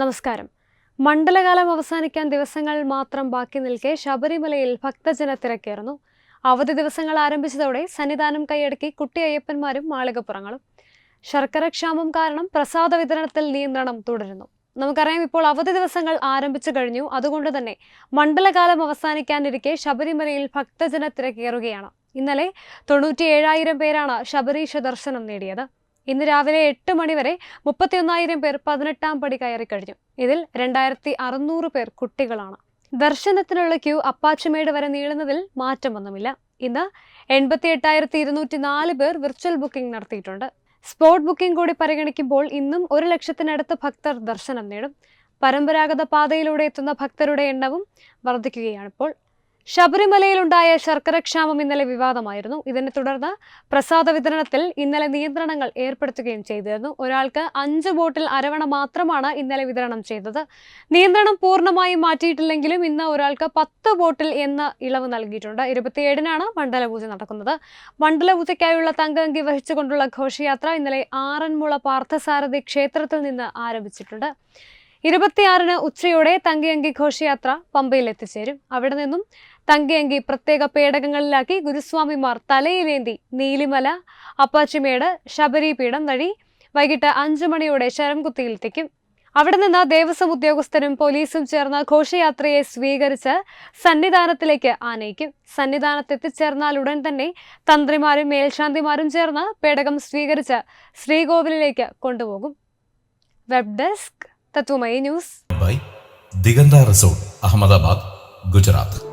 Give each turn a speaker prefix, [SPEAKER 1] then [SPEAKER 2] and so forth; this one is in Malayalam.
[SPEAKER 1] നമസ്കാരം. മണ്ഡലകാലം അവസാനിക്കാൻ ദിവസങ്ങൾ മാത്രം ബാക്കി നിൽക്കെ ശബരിമലയിൽ ഭക്തജന തിരക്കേറുന്നു. അവധി ദിവസങ്ങൾ ആരംഭിച്ചതോടെ സന്നിധാനം കൈയടക്കി കുട്ടി അയ്യപ്പന്മാരും മാളികപ്പുറങ്ങളും. ശർക്കരക്ഷാമം കാരണം പ്രസാദ വിതരണത്തിൽ നിയന്ത്രണം തുടരുന്നു. നമുക്കറിയാം ഇപ്പോൾ അവധി ദിവസങ്ങൾ ആരംഭിച്ചു കഴിഞ്ഞു. അതുകൊണ്ട് തന്നെ മണ്ഡലകാലം അവസാനിക്കാനിരിക്കെ ശബരിമലയിൽ ഭക്തജന തിരക്കേറുകയാണ്. ഇന്നലെ തൊണ്ണൂറ്റി ഏഴായിരം പേരാണ് ശബരീശ ദർശനം നേടിയത്. ഇന്ന് രാവിലെ എട്ട് മണിവരെ മുപ്പത്തിയൊന്നായിരം പേർ പതിനെട്ടാം പടി കയറി കഴിഞ്ഞു. ഇതിൽ രണ്ടായിരത്തി അറുന്നൂറ് പേർ കുട്ടികളാണ്. ദർശനത്തിനുള്ള ക്യൂ അപ്പാച്ചമേട് വരെ നീളുന്നതിൽ മാറ്റം മാറ്റമൊന്നുമില്ല ഇന്ന് എൺപത്തി എട്ടായിരത്തി ഇരുന്നൂറ്റി നാല് പേർ വിർച്വൽ ബുക്കിംഗ് നടത്തിയിട്ടുണ്ട്. സ്പോട്ട് ബുക്കിംഗ് കൂടി പരിഗണിക്കുമ്പോൾ ഇന്നും ഒരു ലക്ഷത്തിനടുത്ത് ഭക്തർ ദർശനം നേടും. പരമ്പരാഗത പാതയിലൂടെ എത്തുന്ന ഭക്തരുടെ എണ്ണവും വർദ്ധിക്കുകയാണിപ്പോൾ. ശബരിമലയിലുണ്ടായ ശർക്കരക്ഷാമം ഇന്നലെ വിവാദമായിരുന്നു. ഇതിനെ തുടർന്ന് പ്രസാദ വിതരണത്തിൽ ഇന്നലെ നിയന്ത്രണങ്ങൾ ഏർപ്പെടുത്തുകയും ചെയ്തിരുന്നു. ഒരാൾക്ക് അഞ്ച് ബോട്ടിൽ അരവണ മാത്രമാണ് ഇന്നലെ വിതരണം ചെയ്തത്. നിയന്ത്രണം പൂർണമായും മാറ്റിയിട്ടില്ലെങ്കിലും ഇന്ന് ഒരാൾക്ക് പത്ത് ബോട്ടിൽ എന്ന ഇളവ് നൽകിയിട്ടുണ്ട്. ഇരുപത്തിയേഴിനാണ് മണ്ഡലപൂജ നടക്കുന്നത്. മണ്ഡലപൂജയ്ക്കായുള്ള തങ്കഅങ്കി വഹിച്ചുകൊണ്ടുള്ള ഘോഷയാത്ര ഇന്നലെ ആറന്മുള പാർത്ഥസാരഥി ക്ഷേത്രത്തിൽ നിന്ന് ആരംഭിച്ചിട്ടുണ്ട്. ഇരുപത്തിയാറിന് ഉച്ചയോടെ തങ്കയങ്കി ഘോഷയാത്ര പമ്പയിൽ എത്തിച്ചേരും. അവിടെ നിന്നും തങ്കയങ്കി പ്രത്യേക പേടകങ്ങളിലാക്കി ഗുരുസ്വാമിമാർ തലയിലേന്തി നീലിമല അപ്പാച്ചിമേട് ശബരിപീഠം വഴി വൈകിട്ട് അഞ്ചു മണിയോടെ ശരംകുത്തിയിലെത്തിക്കും അവിടെ നിന്ന് ദേവസ്വം ഉദ്യോഗസ്ഥരും പോലീസും ചേർന്ന് ഘോഷയാത്രയെ സ്വീകരിച്ച് സന്നിധാനത്തിലേക്ക് ആനയിക്കും. സന്നിധാനത്തെത്തിച്ചേർന്നാൽ ഉടൻ തന്നെ തന്ത്രിമാരും മേൽശാന്തിമാരും ചേർന്ന് പേടകം സ്വീകരിച്ച് ശ്രീകോവിലിലേക്ക് കൊണ്ടുപോകും. Web desk Tatwamayi news.
[SPEAKER 2] By Diganta resort Ahmedabad Gujarat.